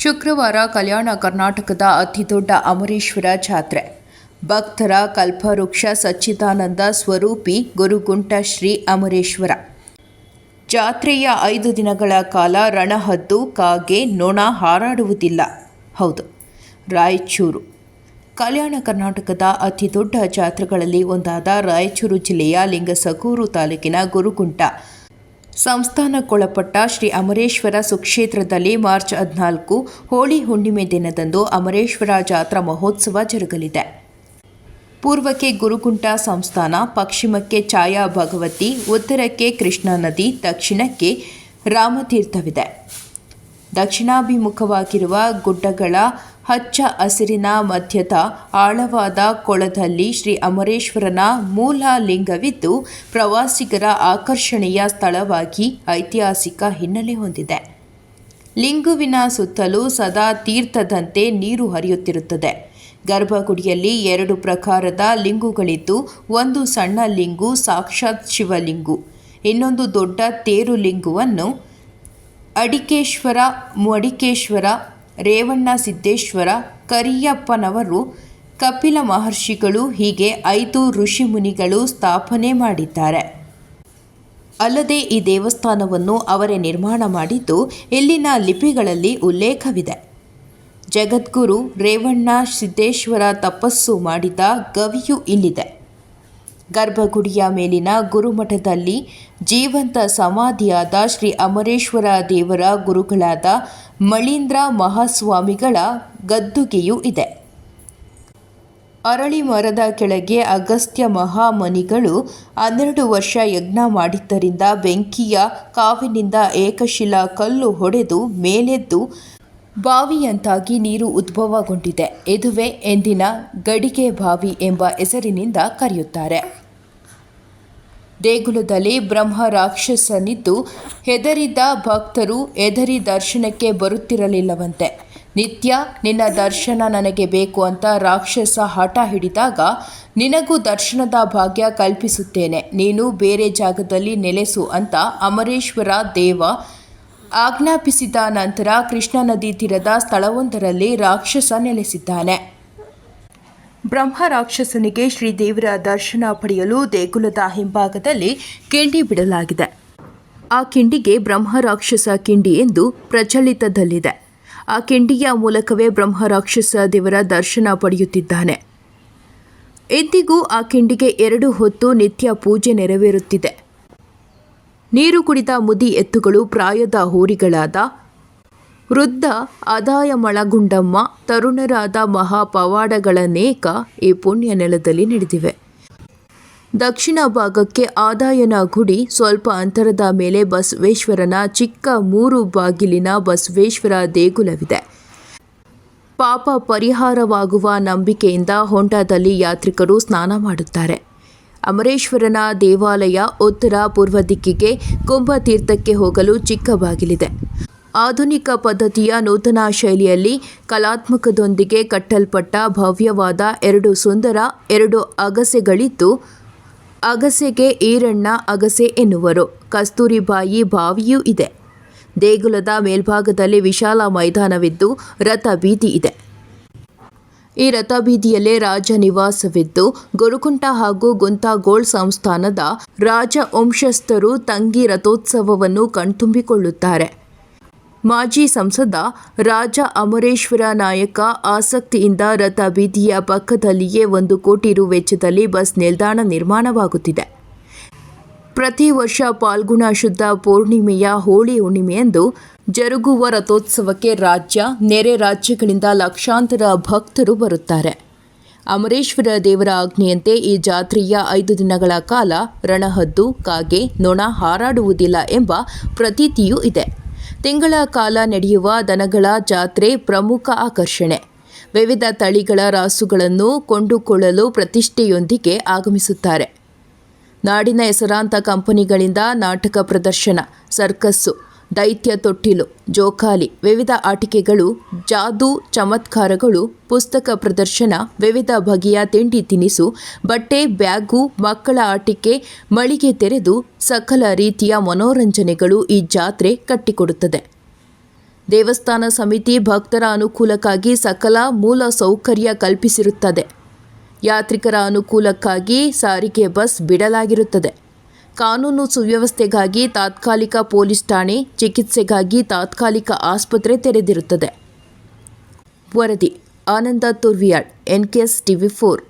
ಶುಕ್ರವಾರ ಕಲ್ಯಾಣ ಕರ್ನಾಟಕದ ಅತಿದೊಡ್ಡ ಅಮರೇಶ್ವರ ಜಾತ್ರೆ. ಭಕ್ತರ ಕಲ್ಪವೃಕ್ಷ ಸಚ್ಚಿದಾನಂದ ಸ್ವರೂಪಿ ಗುರುಗುಂಟ ಶ್ರೀ ಅಮರೇಶ್ವರ. ಜಾತ್ರೆಯ ಐದು ದಿನಗಳ ಕಾಲ ರಣಹದ್ದು, ಕಾಗೆ, ನೊಣ ಹಾರಾಡುವುದಿಲ್ಲ. ಹೌದು, ರಾಯಚೂರು. ಕಲ್ಯಾಣ ಕರ್ನಾಟಕದ ಅತಿದೊಡ್ಡ ಜಾತ್ರೆಗಳಲ್ಲಿ ಒಂದಾದ ರಾಯಚೂರು ಜಿಲ್ಲೆಯ ಲಿಂಗಸಗೂರು ತಾಲೂಕಿನ ಗುರುಗುಂಟ. ಸಂಸ್ಥಾನಕ್ಕೊಳಪಟ್ಟ ಶ್ರೀ ಅಮರೇಶ್ವರ ಸುಕ್ಷೇತ್ರದಲ್ಲಿ ಮಾರ್ಚ್ ಹದಿನಾಲ್ಕು, ಹೋಳಿ ಹುಣ್ಣಿಮೆ ದಿನದಂದು ಅಮರೇಶ್ವರ ಜಾತ್ರಾ ಮಹೋತ್ಸವ ಜರುಗಲಿದೆ. ಪೂರ್ವಕ್ಕೆ ಗುರುಗುಂಟ ಸಂಸ್ಥಾನ, ಪಶ್ಚಿಮಕ್ಕೆ ಛಾಯಾ ಭಗವತಿ, ಉತ್ತರಕ್ಕೆ ಕೃಷ್ಣಾ ನದಿ, ದಕ್ಷಿಣಕ್ಕೆ ರಾಮತೀರ್ಥವಿದೆ. ದಕ್ಷಿಣಾಭಿಮುಖವಾಗಿರುವ ಗುಡ್ಡಗಳ ಹಚ್ಚ ಹಸಿರಿನ ಮಧ್ಯದ ಆಳವಾದ ಕೊಳದಲ್ಲಿ ಶ್ರೀ ಅಮರೇಶ್ವರನ ಮೂಲ ಲಿಂಗವಿದ್ದು ಪ್ರವಾಸಿಗರ ಆಕರ್ಷಣೆಯ ಸ್ಥಳವಾಗಿ ಐತಿಹಾಸಿಕ ಹಿನ್ನೆಲೆ ಹೊಂದಿದೆ. ಲಿಂಗುವಿನ ಸುತ್ತಲೂ ಸದಾ ತೀರ್ಥದಂತೆ ನೀರು ಹರಿಯುತ್ತಿರುತ್ತದೆ. ಗರ್ಭಗುಡಿಯಲ್ಲಿ ಎರಡು ಪ್ರಕಾರದ ಲಿಂಗುಗಳಿದ್ದು, ಒಂದು ಸಣ್ಣ ಲಿಂಗು, ಸಾಕ್ಷಾತ್ ಶಿವಲಿಂಗು. ಇನ್ನೊಂದು ದೊಡ್ಡ ತೇರು ಲಿಂಗುವನ್ನು ಅಡಿಕೇಶ್ವರ, ಮಡಿಕೇಶ್ವರ ರೇವಣ್ಣ ಸಿದ್ದೇಶ್ವರ, ಕರಿಯಪ್ಪನವರು, ಕಪಿಲ ಮಹರ್ಷಿಗಳು ಹೀಗೆ ಐದು ಋಷಿಮುನಿಗಳು ಸ್ಥಾಪನೆ ಮಾಡಿದ್ದಾರೆ. ಅಲ್ಲದೆ ಈ ದೇವಸ್ಥಾನವನ್ನು ಅವರೇ ನಿರ್ಮಾಣ ಮಾಡಿದ್ದು ಇಲ್ಲಿನ ಲಿಪಿಗಳಲ್ಲಿ ಉಲ್ಲೇಖವಿದೆ. ಜಗದ್ಗುರು ರೇವಣ್ಣ ಸಿದ್ದೇಶ್ವರ ತಪಸ್ಸು ಮಾಡಿದ ಗವಿಯು ಇಲ್ಲಿದೆ. ಗರ್ಭಗುಡಿಯ ಮೇಲಿನ ಗುರುಮಠದಲ್ಲಿ ಜೀವಂತ ಸಮಾಧಿಯಾದ ಶ್ರೀ ಅಮರೇಶ್ವರ ದೇವರ ಗುರುಗಳಾದ ಮಳೀಂದ್ರ ಮಹಾಸ್ವಾಮಿಗಳ ಗದ್ದುಗೆಯೂ ಇದೆ. ಅರಳಿ ಮರದ ಕೆಳಗೆ ಅಗಸ್ತ್ಯ ಮಹಾಮನಿಗಳು ಹನ್ನೆರಡು ವರ್ಷ ಯಜ್ಞ ಮಾಡಿದ್ದರಿಂದ ಬೆಂಕಿಯ ಕಾವಿನಿಂದ ಏಕಶಿಲಾ ಕಲ್ಲು ಹೊಡೆದು ಮೇಲೆದ್ದು ಬಾವಿಯಂತಾಗಿ ನೀರು ಉದ್ಭವಗೊಂಡಿದೆ. ಇದುವೇ ಎಂದಿನ ಗಡಿಗೆ ಬಾವಿ ಎಂಬ ಹೆಸರಿನಿಂದ ಕರೆಯುತ್ತಾರೆ. ದೇಗುಲದಲ್ಲಿ ಬ್ರಹ್ಮ ರಾಕ್ಷಸನಿದ್ದು ಹೆದರಿದ ಭಕ್ತರು ಹೆದರಿ ದರ್ಶನಕ್ಕೆ ಬರುತ್ತಿರಲಿಲ್ಲವಂತೆ. ನಿತ್ಯ, ನಿನ್ನ ದರ್ಶನ ನನಗೆ ಬೇಕು ಅಂತ ರಾಕ್ಷಸ ಹಠ ಹಿಡಿದಾಗ, ನಿನಗೂ ದರ್ಶನದ ಭಾಗ್ಯ ಕಲ್ಪಿಸುತ್ತೇನೆ. ನೀನು ಬೇರೆ ಜಾಗದಲ್ಲಿ ನೆಲೆಸು ಅಂತ ಅಮರೇಶ್ವರ ದೇವ ಆಜ್ಞಾಪಿಸಿದ ನಂತರ ಕೃಷ್ಣಾ ನದಿ ತೀರದ ಸ್ಥಳವೊಂದರಲ್ಲಿ ರಾಕ್ಷಸ ನೆಲೆಸಿದ್ದಾನೆ. ಬ್ರಹ್ಮ ರಾಕ್ಷಸನಿಗೆ ಶ್ರೀದೇವರ ದರ್ಶನ ಪಡೆಯಲು ದೇಗುಲದ ಹಿಂಭಾಗದಲ್ಲಿ ಕಿಂಡಿ ಬಿಡಲಾಗಿದೆ. ಆ ಕಿಂಡಿಗೆ ಬ್ರಹ್ಮ ರಾಕ್ಷಸ ಕಿಂಡಿ ಎಂದು ಪ್ರಚಲಿತದಲ್ಲಿದೆ. ಆ ಕಿಂಡಿಯ ಮೂಲಕವೇ ಬ್ರಹ್ಮ ರಾಕ್ಷಸ ದೇವರ ದರ್ಶನ ಪಡೆಯುತ್ತಿದ್ದಾನೆ. ಎಂದಿಗೂ ಆ ಕಿಂಡಿಗೆ ಎರಡು ಹೊತ್ತು ನಿತ್ಯ ಪೂಜೆ ನೆರವೇರುತ್ತಿದೆ. ನೀರು ಕುಡಿದ ಮುದಿ ಎತ್ತುಗಳು ಪ್ರಾಯದ ಹೋರಿಗಳಾದ ವೃದ್ಧ ಆದಾಯ ಮಳಗುಂಡಮ್ಮ, ತರುಣರಾದ ಮಹಾಪವಾಡಗಳನೇಕ ಈ ಪುಣ್ಯ ನೆಲದಲ್ಲಿ ನಡೆದಿವೆ. ದಕ್ಷಿಣ ಭಾಗಕ್ಕೆ ಆದಾಯನ ಗುಡಿ, ಸ್ವಲ್ಪ ಅಂತರದ ಮೇಲೆ ಬಸವೇಶ್ವರನ ಚಿಕ್ಕ ಮೂರು ಬಾಗಿಲಿನ ಬಸವೇಶ್ವರ ದೇಗುಲವಿದೆ. ಪಾಪ ಪರಿಹಾರವಾಗುವ ನಂಬಿಕೆಯಿಂದ ಹೊಂಡದಲ್ಲಿ ಯಾತ್ರಿಕರು ಸ್ನಾನ ಮಾಡುತ್ತಾರೆ. ಅಮರೇಶ್ವರನ ದೇವಾಲಯ ಉತ್ತರ ಪೂರ್ವ ದಿಕ್ಕಿಗೆ ಕುಂಭತೀರ್ಥಕ್ಕೆ ಹೋಗಲು ಚಿಕ್ಕ ಬಾಗಿಲಿದೆ ಆಧುನಿಕ ಪದ್ಧತಿಯ ನೂತನ ಶೈಲಿಯಲ್ಲಿ ಕಲಾತ್ಮಕದೊಂದಿಗೆ ಕಟ್ಟಲ್ಪಟ್ಟ ಭವ್ಯವಾದ ಎರಡು ಸುಂದರ, ಎರಡು ಅಗಸೆಗಳಿದ್ದು, ಅಗಸೆಗೆ ಈರಣ್ಣ, ಅಗಸೆ ಎನ್ನುವರು. ಕಸ್ತೂರಿಬಾಯಿ ಬಾವಿಯೂ ಇದೆ. ದೇಗುಲದ ಮೇಲ್ಭಾಗದಲ್ಲಿ ವಿಶಾಲ ಮೈದಾನವಿದ್ದು ರಥ ಬೀದಿ ಇದೆ. ಈ ರಥಬೀದಿಯಲ್ಲೇ ರಾಜ ನಿವಾಸವಿದ್ದು, ಗುರುಕುಂಟ ಹಾಗೂ ಗುಂತಾಗೋಳ್ ಸಂಸ್ಥಾನದ ರಾಜ ವಂಶಸ್ಥರು ತಂಗಿ ರಥೋತ್ಸವವನ್ನು ಕಣ್ತುಂಬಿಕೊಳ್ಳುತ್ತಾರೆ. ಮಾಜಿ ಸಂಸದ ರಾಜ ಅಮರೇಶ್ವರ ನಾಯಕ ಆಸಕ್ತಿಯಿಂದ ರಥ ಬೀದಿಯ ಪಕ್ಕದಲ್ಲಿಯೇ ಒಂದು ಕೋಟಿ ರು ವೆಚ್ಚದಲ್ಲಿ ಬಸ್ ನಿಲ್ದಾಣ ನಿರ್ಮಾಣವಾಗುತ್ತಿದೆ. ಪ್ರತಿ ವರ್ಷ ಪಾಲ್ಗುಣ ಶುದ್ಧ ಪೂರ್ಣಿಮೆಯ ಹೋಳಿ ಹುಣ್ಣಿಮೆಯಂದು ಜರುಗುವ ರಥೋತ್ಸವಕ್ಕೆ ರಾಜ್ಯ, ನೆರೆ ರಾಜ್ಯಗಳಿಂದ ಲಕ್ಷಾಂತರ ಭಕ್ತರು ಬರುತ್ತಾರೆ. ಅಮರೇಶ್ವರ ದೇವರ ಆಜ್ಞೆಯಂತೆ ಈ ಜಾತ್ರೆಯ ಐದು ದಿನಗಳ ಕಾಲ ರಣಹದ್ದು, ಕಾಗೆ, ನೊಣ ಹಾರಾಡುವುದಿಲ್ಲ ಎಂಬ ಪ್ರತೀತಿಯೂ ಇದೆ. ತಿಂಗಳ ಕಾಲ ನಡೆಯುವ ದನಗಳ ಜಾತ್ರೆ ಪ್ರಮುಖ ಆಕರ್ಷಣೆ. ವಿವಿಧ ತಳಿಗಳ ರಾಸುಗಳನ್ನು ಕೊಂಡುಕೊಳ್ಳಲು ಪ್ರತಿಷ್ಠೆಯೊಂದಿಗೆ ಆಗಮಿಸುತ್ತಾರೆ. ನಾಡಿನ ಹೆಸರಾಂತ ಕಂಪನಿಗಳಿಂದ ನಾಟಕ ಪ್ರದರ್ಶನ, ಸರ್ಕಸ್ಸು, ದೈತ್ಯ ತೊಟ್ಟಿಲು, ಜೋಕಾಲಿ, ವಿವಿಧ ಆಟಿಕೆಗಳು, ಜಾದೂ ಚಮತ್ಕಾರಗಳು, ಪುಸ್ತಕ ಪ್ರದರ್ಶನ, ವಿವಿಧ ಬಗೆಯ ತಿಂಡಿ ತಿನಿಸು, ಬಟ್ಟೆ, ಬ್ಯಾಗು, ಮಕ್ಕಳ ಆಟಿಕೆ, ಮಳಿಗೆ ತೆರೆದು ಸಕಲ ರೀತಿಯ ಮನೋರಂಜನೆಗಳು ಈ ಜಾತ್ರೆ ಕಟ್ಟಿಕೊಡುತ್ತದೆ. ದೇವಸ್ಥಾನ ಸಮಿತಿ ಭಕ್ತರ ಅನುಕೂಲಕ್ಕಾಗಿ ಸಕಲ ಮೂಲ ಸೌಕರ್ಯ ಕಲ್ಪಿಸಿರುತ್ತದೆ. ಯಾತ್ರಿಕರ ಅನುಕೂಲಕ್ಕಾಗಿ ಸಾರಿಗೆ ಬಸ್ ಬಿಡಲಾಗಿರುತ್ತದೆ. ಕಾನೂನು ಸುವ್ಯವಸ್ಥೆಗಾಗಿ ತಾತ್ಕಾಲಿಕ ಪೊಲೀಸ್ ಠಾಣೆ ಚಿಕಿತ್ಸೆಗಾಗಿ ತಾತ್ಕಾಲಿಕ ಆಸ್ಪತ್ರೆ ತೆರೆದಿರುತ್ತದೆ. ವರದಿ, Ananda Turviyal N K TV four.